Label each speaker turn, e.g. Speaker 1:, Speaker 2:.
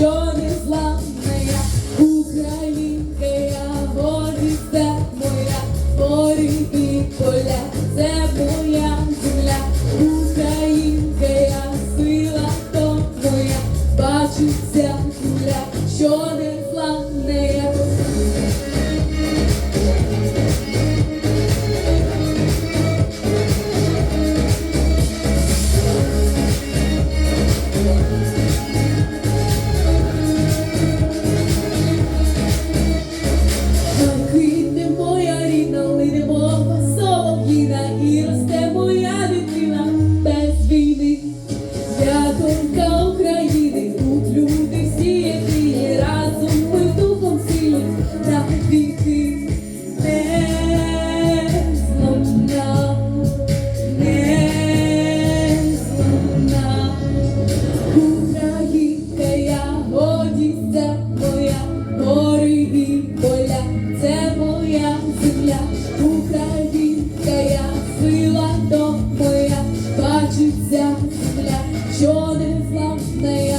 Speaker 1: що не зламна я, Українка я, це моя, горі і поля, це моя земля, Українка сила то моя, бачиться земля, що не зламна. до моя бачить земля, що не зламне.